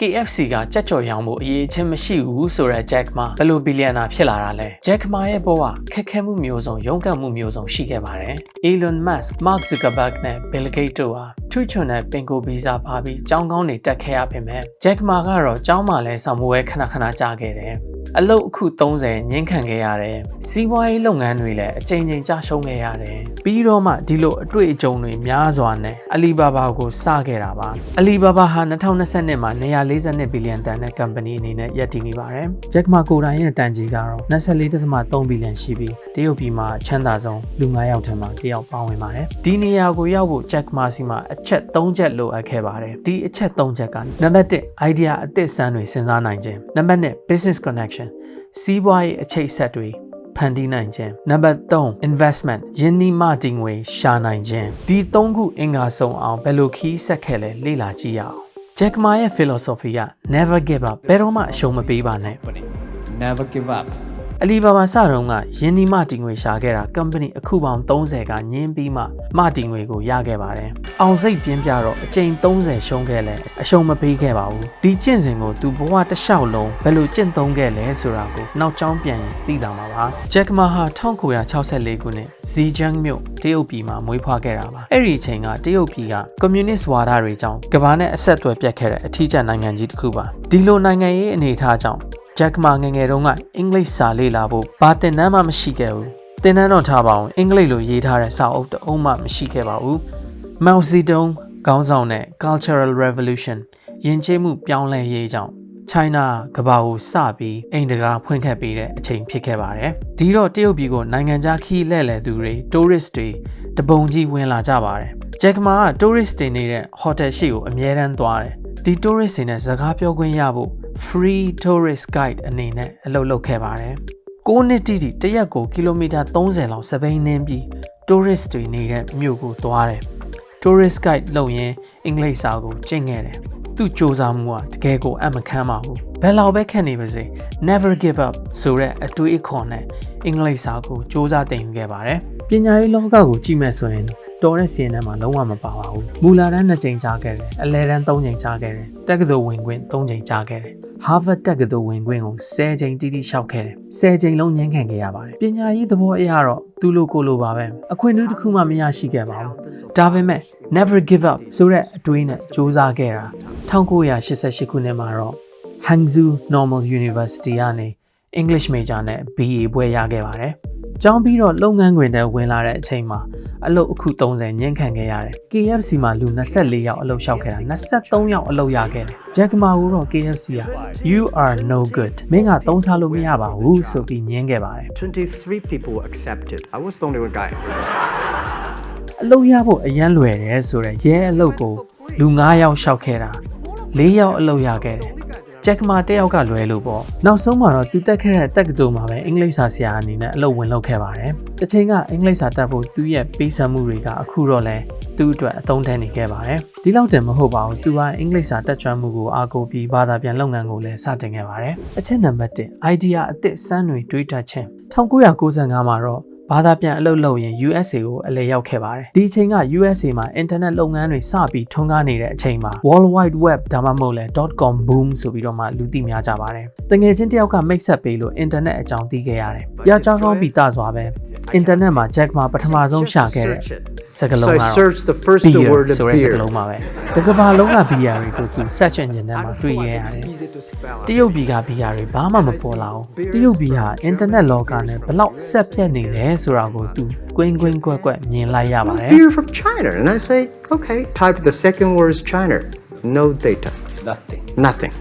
KFC ကကြက်ကြော်ရောင်းဖို့အရေးအချင်းမရှိဘူးဆိုတဲ့ Jack Ma ဘယ်လိုဘီလီယံနာဖြစ်လာတာလဲ Jack Ma ရဲ့ဘဝခက်ခဲမှုမျိုးစုံရုန်းကန်မှုမျိုးစုံရှိခဲ့ပါတယ် Elon Musk Mark Zuckerberg နဲ့ Bill Gates တို့ဟာ Twitch နဲ့ပင်ကိုဗီဇာပါပြီးចောင်းကောင်းတွေတက်ခဲ့ရပေမဲ့ Jack Ma ကတော့ចောင်းမှာလဲဆောင်မှုဝဲခဏခဏကြာခဲ့တယ် အလုတ်အခု30ညှင်းခံခဲ့ရတယ်။စီးပွားရေးလုပ်ငန်းတွေလည်းအချိန်ချင်းကြာရှုံးခဲ့ရတယ်။ပြီးတော့မှဒီလိုအတွေ့အကြုံတွေများစွာနဲ့အလီဘာဘာကိုစခဲ့တာပါ။အလီဘာဘာဟာ2022မှာ142ဘီလီယံတန်တဲ့ company အနေနဲ့ရပ်တည်နေပါတယ်။ Jack Ma ကိုယ်တိုင်ရဲ့တန်ကြီးကတော့24.3ဘီလီယံရှိပြီးတရုတ်ပြည်မှာချမ်းသာဆုံးလူ9ယောက်ထဲမှာတစ်ယောက်ပါဝင်ပါတယ်။ဒီနေရာကိုရောက်ဖို့ Jack Ma စီမှာအချက်3ချက်လိုအပ်ခဲ့ပါတယ်။ဒီအချက်3ချက်ကနံပါတ်1 idea အသစ်စမ်းတွေစဉ်းစားနိုင်ခြင်းနံပါတ်2 business connection စီးပွားရေးအခြေဆက်တွေဖန်တီးနိုင်ခြင်းနံပါတ်3 investment ယင်းနှိမတင်ငွေရှာနိုင်ခြင်းဒီ၃ခုအင်္ဂါစုံအောင်ဘယ်လိုခီးဆက်ခဲ့လဲလေ့လာကြည့်ရအောင် Jack Ma ရဲ့ philosophy က never give up ဘယ်တော့မှအရှုံးမပေးပါနဲ့ Never give up. အလီဘာဘာစတုန်းကယင်းဒီမတင်ငွေရှာခဲ့တာ company အခုပေါင်း30ကညင်းပြီးမှမတင်ငွေကိုရခဲ့ပါတယ်။အောင်စိတ်ပြင်းပြတော့အကြိမ်30ရှုံးခဲ့လဲအရှုံးမပေးခဲ့ပါဘူး။ဒီကျင့်စဉ်ကိုသူဘဝတစ်လျှောက်လုံးဘယ်လိုကျင့်သုံးခဲ့လဲဆိုတာကိုနောက်ကျောင်းပြန်ရင်သိတာမှာပါ။ Jack Ma ဟာ1964ခုနှစ် Zhejiang မြို့တရုတ်ပြည်မှာမွေးဖွားခဲ့တာပါ။အဲ့ဒီအချိန်ကတရုတ်ပြည်ကကွန်မြူနစ်ဝါဒတွေကြောင့်ကမ္ဘာနဲ့အဆက်အသွယ်ပြတ်ခဲ့တဲ့အထီးကျန်နိုင်ငံကြီးတစ်ခုပါ။ဒီလိုနိုင်ငံရေးအနေအထားကြောင့် ဂျက်မာငယ်ငယ်တုန်းကအင်္ဂလိပ်စာလေ့လာဖို့ဘာသင်တန်းမှမရှိခဲ့ဘူးသင်တန်းတော့ထားပါအောင်အင်္ဂလိပ်လိုရေးထားတဲ့စာအုပ်တအုပ်မှမရှိခဲ့ပါဘူးမောင်စီတုံးခေါင်းဆောင်တဲ့ Cultural Revolution ယဉ်ကျေးမှုပြောင်းလဲရေးကြောင့် China ကမ္ဘာကိုစပြီးအိမ်တကာဖွင့်ခဲ့ပေးတဲ့အချိန်ဖြစ်ခဲ့ပါတယ်ဒီတော့တရုတ်ပြည်ကိုနိုင်ငံခြားခီးလဲ့လဲသူတွေ tourist တွေတပုံကြီးဝင်လာကြပါတယ်ဂျက်ကမာက tourist တွေနေတဲ့ hotel ရှိကိုအမြဲတမ်းသွားတယ်ဒီ tourist တွေနဲ့စကားပြောခွင့်ရဖို့ free tourist guide အနေနဲ့အလုပ်လုပ်ခဲ့ပါတယ်။ကိုးနှစ်တိတိတစ်ရက်ကိုကီလိုမီတာ30လောက်စပိန်နှင်းပြီး tourist တွေနေတဲ့မြို့ကိုသွားတယ်။ tourist guide လုပ်ရင်အင်္ဂလိပ်စာကိုကျင့်ခဲ့တယ်။သူ့စူးစမ်းမှုကတကယ်ကိုအမခမ်းပါဘူး။ဘယ်လောက်ပဲခက်နေပါစေ never give up ဆိုတဲ့အတွေးအခေါ်နဲ့အင်္ဂလိပ်စာကိုစူးစမ်းသင်ယူခဲ့ပါတယ်။ပညာရေးလောကကိုကြည့်မဲ့ဆိုရင်တော်တဲ့စီရင်ထဲမှာလုံးဝမပါပါဘူး။မူလာတန်း2ကြိမ်ကြားခဲ့တယ်။အလဲတန်း3ကြိမ်ကြားခဲ့တယ်။တက္ကသိုလ်ဝင်ခွင့်3ကြိမ်ကြားခဲ့တယ်။ Harvard တက္ကသိုလ်ဝင်ခွင့်ကို10ကြိမ်တိတိလျှောက်ခဲ့တယ်။10ကြိမ်လုံးညှင်းခံခဲ့ရပါတယ်။ပညာရေးသဘောအရတော့သူလိုကိုလိုပါပဲ။အခွင့်အရေးတစ်ခုမှမရရှိခဲ့ပါဘူး။ဒါပေမဲ့ never give up ဆိုတဲ့အတွေးနဲ့စူးစမ်းခဲ့တာ1988ခုနှစ်မှာတော့ Hangzhou Normal University ကနေ English major နဲ့ BA ဘွဲ့ရခဲ့ပါတယ်။ ကျောင်းပြီးတော့လုပ်ငန်းခွင်ထဲဝင်လာတဲ့အချိန်မှာအလုပ်အခု30ညှင်းခံခဲ့ရတယ်။ KFC မှာလူ24ယောက်အလုပ်လျှောက်ခဲ့တာ23ယောက်အလုပ်ရခဲ့တယ်။ Jack Ma ကိုတော့ KFC က you are no good မင်းကသုံးစားလို့မရပါဘူးဆိုပြီးညင်းခဲ့ပါတယ်23 people accepted. I was the only one guy. အလုပ်ရဖို့အရန်လွယ်တယ်ဆိုတော့ရဲအလုပ်ကိုလူ9ယောက်လျှောက်ခဲ့တာ4ယောက်အလုပ်ရခဲ့တယ် ဂျက်ကမာတစ်ယောက်ကလွဲလို့ပေါ့နောက်ဆုံးမှာတော့သူတက်ခဲ့တဲ့တက်ကတူမှာပဲအင်္ဂလိပ်စာဆရာအနေနဲ့အလုပ်ဝင်လုပ်ခဲ့ပါတယ်တစ်ချိန်ကအင်္ဂလိပ်စာတက်ဖို့သူရဲ့ပေးဆံမှုတွေကအခုတော့လဲသူ့အတွက်အသုံးထည့်နေခဲ့ပါတယ်ဒီလောက်တည်းမဟုတ်ပါဘူးသူကအင်္ဂလိပ်စာတက်ကျွမ်းမှုကိုအားကိုးပြီးဘာသာပြန်လုပ်ငန်းကိုလည်းစတင်ခဲ့ပါတယ်အချက်နံပါတ်1 idea အသစ်စမ်းတွေတွေးတတ်ခြင်း1995မှာတော့ ဘာသာပြန်အလုပ်လုပ်ရင် USA ကိုအလဲရောက်ခဲ့ပါတယ်။ဒီအချိန်က USA မှာ internet လုပ်ငန်းတွေစပြီးထွန်းကားနေတဲ့အချိန်မှာ World Wide Web ဒါမှမဟုတ်လဲ .com boom ဆိုပြီးတော့မှလူသိများကြပါတယ်။တငယ်ချင်းတယောက်ကမိတ်ဆက်ပေးလို့ internet အကြောင်းသိခဲ့ရတယ်။ကြောက်ကြောက်ကောင်းပြီးတစွာပဲ internet မှာ Jack မှာပထမဆုံးရှာခဲ့တဲ့ Search it. စကားလုံး So I ကတော့ searched the first beer word ဆို of တဲ့စ beer. ကားလုံးပါပဲတကဘာလုံးက beer တွေကိုသူ search engine ထဲမှာတွေ့ရရတယ် Easy to spell. တရုတ်ပြည်က beer တွေဘာမှမပေါ်လာဘူးတရုတ်ပြည်ဟာ internet လောကနဲ့ဘလောက်ဆက်ပြတ်နေလဲဆိုတာကိုသူကွင်းကွင်းကွက်ကွက်မြင်လိုက်ရပါတယ် Beer from China. And I say, okay, type the second word is China. No data. Nothing. Nothing.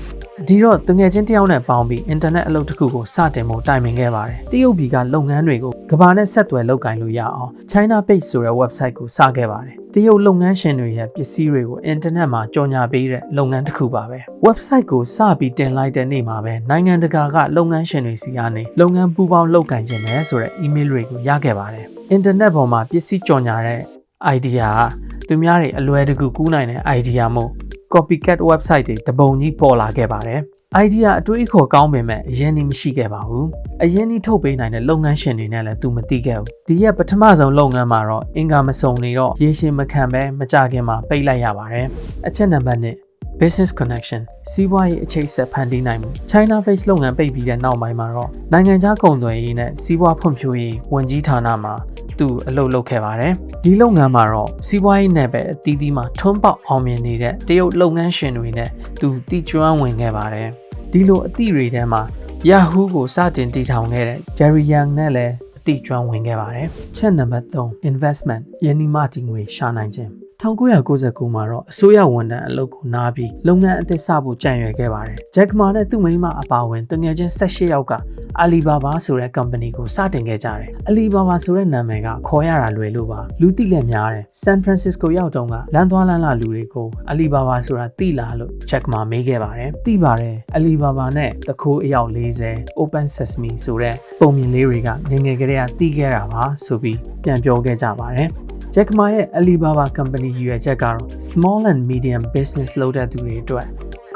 ဒီတော့တငယ်ချင်းတယောက်နဲ့ပေါင်းပြီး internet အလုပ်တစ်ခုကိုစတင်ဖို့တိုင်ပင်ခဲ့ပါတယ်တရုတ်ပြည်ကလုပ်ငန်းတွေကိုကမ္ဘာနဲ့ဆက်သွယ်လုပ်ကိုင်လို့ရအောင် China Page ဆိုတဲ့ website ကိုစခဲ့ပါတယ်တရုတ်လုပ်ငန်းရှင်တွေရဲ့ပစ္စည်းတွေကို internet မှာကြော်ညာပေးတဲ့လုပ်ငန်းတစ်ခုပါပဲ website ကိုစပြီးတင်လိုက်တဲ့နေ့မှာပဲနိုင်ငံတကာကလုပ်ငန်းရှင်တွေစီကနေလုပ်ငန်းပူးပေါင်းလုပ်ကိုင်ခြင်းနဲ့ဆိုတဲ့ email တွေကိုရခဲ့ပါတယ် internet ပေါ်မှာပစ္စည်းကြော်ညာတဲ့ idea ကသူများတွေအလွယ်တကူကူးနိုင်တဲ့ idea မို့ copycat website တွေတပုံကြီးပေါ်လာခဲ့ပါတယ်။ idea အတွေးအခေါ်ကောင်းပေမဲ့အရင်နီးမရှိခဲ့ပါဘူး။အရင်နီးထုတ်ပေးနိုင်တဲ့လုပ်ငန်းရှင်တွေနဲ့လည်းသူမသိခဲ့ဘူး။ဒီရက်ပထမဆုံးလုပ်ငန်းမှာတော့အင်္ဂါမစုံနေတော့ရေရှည်မခံပဲမကြခင်မှာပိတ်လိုက်ရပါတယ်။အချက်နံပါတ်1 business connection စီးပွားရေးအချိတ်ဆက်ဖန်တီးနိုင်မှု China base လုပ်ငန်းပိတ်ပြီးတဲ့နောက်ပိုင်းမှာတော့နိုင်ငံခြားကုန်သွယ်ရေးနဲ့စီးပွားဖွံ့ဖြိုးရေးဝန်ကြီးဌာနမှာ သူအလုပ်လုပ်ခဲ့ပါတယ်ဒီလုပ်ငန်းမှာတော့စီးပွားရေးနယ်ပယ်အသီးသီးမှာထွန်းပေါက်အောင်မြင်နေတဲ့တရုတ်လုပ်ငန်းရှင်တွေနဲ့သူတီကျွမ်းဝင်ခဲ့ပါတယ်ဒီလိုအသည့်တွေထဲမှာ Yahoo ကိုစတင်တည်ထောင်ခဲ့တဲ့ Jerry Yang နဲ့လည်းအတိကျွမ်းဝင်ခဲ့ပါတယ်။ချက်နံပါတ်3 investment ယင်းဒီမတီငွေရှာနိုင်ခြင်း 1999မှာတော့အစိုးရဝန်ထမ်းအလုပ်ကိုနားပြီးလုပ်ငန်းအသစ်စဖို့ကြံရွယ်ခဲ့ပါတယ်။ဂျက်မာနဲ့သူ့မိန်းမအပါအဝင်တငယ်ချင်း18ယောက်ကအာလီဘာဘာဆိုတဲ့ company ကိုစတင်ခဲ့ကြတယ်။အာလီဘာဘာဆိုတဲ့နာမည်ကခေါ်ရတာလွယ်လို့ပါ။လူသိလည်းများတယ်။ San Francisco ရောက်တုန်းကလမ်းသွားလမ်းလာလူတွေကိုအာလီဘာဘာဆိုတာသိလားလို့ဂျက်မာမေးခဲ့ပါတယ်။သိပါတယ်။အာလီဘာဘာနဲ့တခိုးအယောက်40 Open Sesame ဆိုတဲ့ပုံမြင်လေးတွေကငယ်ငယ်ကလေးကသိခဲ့တာပါဆိုပြီးပြန်ပြောခဲ့ကြပါတယ်။ Jack Ma ရဲ့ Alibaba Company ရည်ရွယ်ချက်ကတော့ small and medium business လုပ်တဲ့သူတွေအတွက်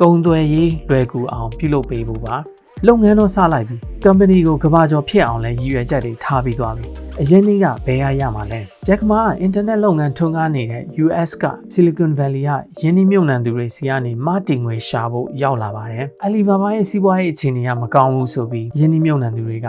ကုန်သွယ်ရေးလွယ်ကူအောင်ပြုလုပ်ပေးဖို့ပါလုပ်ငန်းတော့စလိုက်ပြီ company ကိုကဘာကျော်ဖြစ်အောင်လဲရည်ရွယ်ချက်တွေထားပြီးသွားပြီအရင်နေ့ကဘယ်ရရမှာလဲ Jack Ma က internet လုပ်ငန်းထွန်းကားနေတဲ့ US က Silicon Valley ကယင်းနှမြုပ်နှံသူတွေစီကနေမတင်ငွေရှာဖို့ရောက်လာပါတယ် Alibaba ရဲ့စီးပွားရေးအခြေအနေကမကောင်းဘူးဆိုပြီးယင်းနှမြုပ်နှံသူတွေက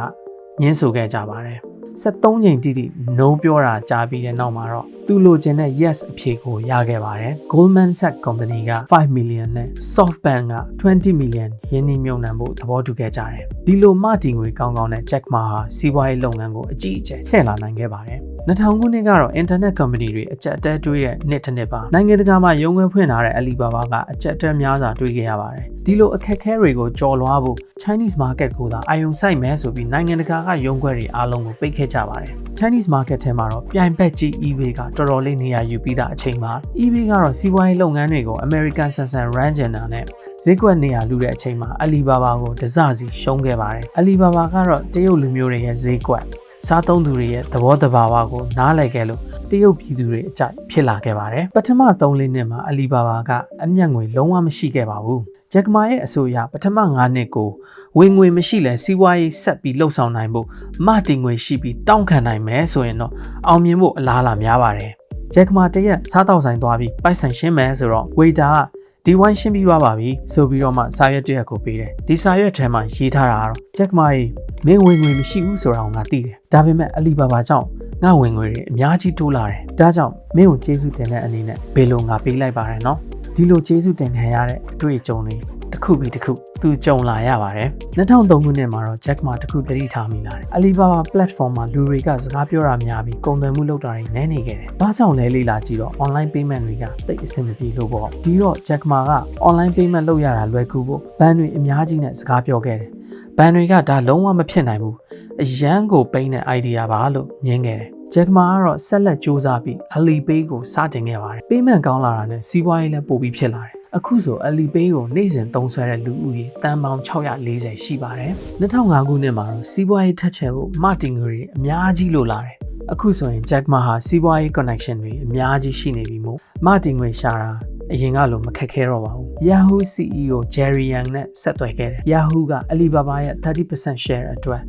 ညှင်းဆိုခဲ့ကြပါတယ် 73ချိန်တိတိ no ပြောတာကြားပြီးတဲ့နောက်မှာတော့သူလိုချင်တဲ့ yes အဖြေကိုရခဲ့ပါတယ်။ Goldman Sachs Company က5 million နဲ့ SoftBank က20 million ရင်းနှီးမြှုပ်နှံဖို့သဘောတူခဲ့ကြတယ်။ဒီလိုမတည်ငွေကောင်းကောင်းနဲ့ Jack Ma ဟာစီးပွားရေးလုပ်ငန်းကိုအကြီးအကျယ်ထည့်လာနိုင်ခဲ့ပါတယ်။ 2000ခုနှစ်ကတော့ internet company တွေအကြက်တဲတွေးတဲ့နှစ်တစ်နှစ်ပါနိုင်ငံတကာမှာရုံးခွဲဖွင့်ထားတဲ့ Alibaba ကအကြက်တဲများစွာတွေးခဲ့ရပါတယ်ဒီလိုအခက်အခဲတွေကိုကြော်လွှားဖို့ Chinese market ကိုသာအာရုံစိုက်မယ်ဆိုပြီးနိုင်ငံတကာကရုံးခွဲတွေအားလုံးကိုပိတ်ခဲ့ကြပါတယ် Chinese market ထဲမှာတော့ပြိုင်ဘက်ကြီး eBay ကတော်တော်လေးနေရာယူပြီးသားအချိန်မှာ eBay ကတော့စီးပွားရေးလုပ်ငန်းတွေကို American ဆန်ဆန် run ကျင်တာနဲ့ဈေးကွက်နေရာလူတဲ့အချိန်မှာ Alibaba ကိုတစစီရှုံးခဲ့ပါတယ် Alibaba ကတော့တရုတ်လူမျိုးတွေရဲ့ဈေးကွက် စားသုံးသူတွေရဲ့သဘောတဘာဝကိုနားလည်ခဲ့လို့တရုတ်ပြည်သူတွေအကြိုက်ဖြစ်လာခဲ့ပါတယ်ပထမ3လနှစ်မှာအလီဘာဘာကအမျက်ငွေလုံးဝမရှိခဲ့ပါဘူးဂျက်ကမာရဲ့အဆိုအရပထမ9နှစ်ကိုဝင်ငွေမရှိလဲစီးပွားရေးဆက်ပြီးလှုပ်ဆောင်နိုင်ဖို့မတင်ငွေရှိပြီးတောင်းခံနိုင်မယ်ဆိုရင်တော့အောင်မြင်ဖို့အလားအလာများပါတယ်ဂျက်ကမာတရက်စားတောက်ဆိုင်သွားပြီးပိုက်ဆံရှင်းမယ်ဆိုတော့ဝေတာက ဒီဝိုင်းရှင်းပြီးသွားပါပြီဆိုပြီးတော့မှစာရွက်တစ်ရက်ကိုပေးတယ်ဒီစာရွက်ထဲမှာရေးထားတာကတော့ဂျက်မာကြီးမင်းဝင်ငွေမရှိဘူးဆိုတာကိုငါသိတယ်ဒါပေမဲ့အလီဘာဘာကြောင့်ငါဝင်ငွေတွေအများကြီးတိုးလာတယ်ဒါကြောင့်မင်းကိုကျေးဇူးတင်တဲ့အနေနဲ့ဘယ်လိုငါပေးလိုက်ပါရနော်ဒီလိုကျေးဇူးတင်ခံရတဲ့အတွေ့အကြုံတွေ တစ်ခုပြီးတစ်ခုသူကြုံလာရပါတယ်2003ခုနှစ်မှာတော့ Jack Ma တစ်ခုသတိထားမိလာတယ် Alibaba platform မှာလူတွေကစကားပြောတာများပြီးကုန်သွယ်မှုလုပ်တာတွေနည်းနေခဲ့တယ်။ဘာကြောင့်လဲလေ့လာကြည့်တော့ online payment တွေကတိတ်အဆင်မပြေလို့ပေါ့။ဒီတော့ Jack Ma က online payment လုပ်ရတာလွယ်ကူဖို့ဘဏ်တွေအများကြီးနဲ့စကားပြောခဲ့တယ်။ဘဏ်တွေကဒါလုံးဝမဖြစ်နိုင်ဘူး။အရန်ကိုပိန်းတဲ့ idea ပါလို့ညင်းခဲ့တယ်။ဂျက်မာကတော့ဆက်လက်စူးစမ်းပြီး Alipay ကိုစတင်ခဲ့ပါတယ်။ payment ကောင်းလာတာနဲ့စီးပွားရေးလည်းပိုပြီးဖြစ်လာတယ်။ အခုဆို Alipay ကိုနေ့စဉ်သုံးစွဲတဲ့လူဦးရေတန်ပေါင်း640ရှိပါတယ်။2005ခုနှစ်မှာတော့စီးပွားရေးထက်ချဲဖို့မတင်ငွေတွေအများကြီးလိုလာတယ်။အခုဆိုရင် Jack Ma ဟာစီးပွားရေး connection တွေအများကြီးရှိနေပြီမို့မတင်ငွေရှာတာအရင်ကလိုမခက်ခဲတော့ပါဘူး Yahoo CEO Jerry Yang နဲ့ဆက်သွယ်ခဲ့တယ် Yahoo က Alibaba ရဲ့30% share အတွက်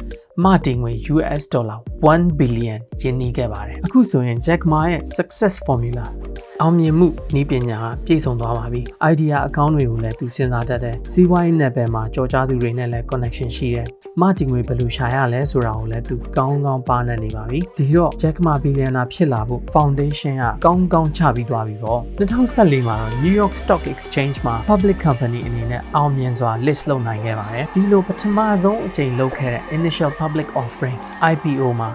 မတင်ငွေ US ဒေါ်လာ1 billion ရင်းနှီးခဲ့ပါတယ်အခုဆိုရင် Jack Ma ရဲ့ success formula အောင်မြင်မှုနည်းပညာပြည့်စုံသွားပါပြီ idea အကောင်းတွေကိုလည်းသူစဉ်းစားတတ်တယ်စီးပွားရေးနယ်ပယ်မှာကြော်ကြားသူတွေနဲ့လည်း connection ရှိတယ်မတင်ငွေဘယ်လိုရှာရလဲဆိုတာကိုလည်းသူကောင်းကောင်းပါနေနေပါပြီဒီတော့ Jack Ma billionaire ဖြစ်လာဖို့ foundation ကကောင်းကောင်းချပြီးသွားပြီပေါ့2014မှာတော့ New York Stock Exchange မှာ public company အနေနဲ့အောင်မြင်စွာ list လုပ်နိုင်ခဲ့ပါတယ်ဒီလိုပထမဆုံးအကြိမ်လုပ်ခဲ့တဲ့ initial public offering IPO မှာ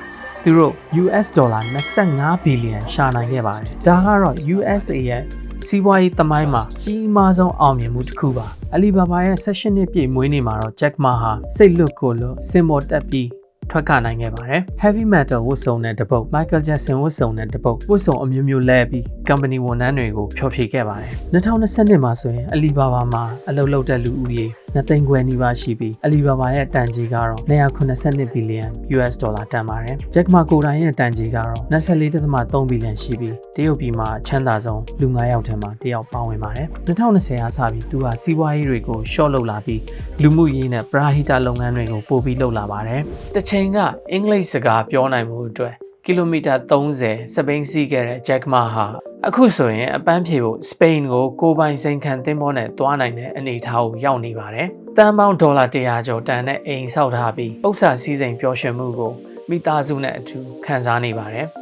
သူတို့ US ဒေါ်လာ25ဘီလီယံရှာနိုင်ခဲ့ပါတယ်။ဒါကတော့ USA ရဲ့စီးပွားရေးသမိုင်းမှာကြီးမားဆုံးအောင်မြင်မှုတစ်ခုပါ။ Alibaba ရဲ့ session နှစ်ပြည့်မွေးနေ့မှာတော့ Jack Ma ဟာစိတ်လွတ်ကိုလို့စင်မော်တက်ပြီးထွက်ကနိုင်ခဲ့ပါတယ် heavy metal ဝတ်စုံနဲ့တပုတ် Michael Jackson ဝတ်စုံနဲ့တပုတ်ဝတ်စုံအမျိုးမျိုးလဲပြီး company ဝန်ထမ်းတွေကိုဖျော်ဖြေခဲ့ပါတယ်2020မှာဆိုရင် Alibaba မှာအလုပ်လုပ်တဲ့လူဦးရေ 2သိန်းခွဲနီးပါးရှိပြီး Alibaba ရဲ့တန်ကြေးကတော့282ဘီလီယံ US ဒေါ်လာတန်ပါတယ် Jack Ma ကိုယ်တိုင်ရဲ့တန်ကြေးကတော့24.3ဘီလီယံရှိပြီးတရုတ်ပြည်မှာချမ်းသာဆုံးလူ9ယောက်ထဲမှာတယောက်ပါဝင်ပါတယ်2020အားစပြီးသူဟာစီးပွားရေးတွေကို short လုပ်လာပြီးလူမှုရေးနဲ့ပရာဟိတလုပ်ငန်းတွေကိုပို့ပြီးလုပ်လာပါတယ်တစ်ချိန်ကအင်္ဂလိပ်စကားပြောနိုင်မှုအတွက်ကီလိုမီတာ30စပိန်စီးခဲ့တဲ့ဂျက်မာဟာ အခုဆိုရင်အပန်းဖြေဖို့စပိန်ကိုကိုပိုင်စိန်ခံသင်းဘောနဲ့တွားနိုင်တဲ့အနေအထားကိုရောက်နေပါတယ်။တန်ပေါင်းဒေါ်လာ100ကျော်တန်တဲ့အိမ်ဆောက်ထားပြီးဥစ္စာစည်းစိမ်ပျော်ရွှင်မှုကိုမိသားစုနဲ့အတူခံစားနေပါတယ်။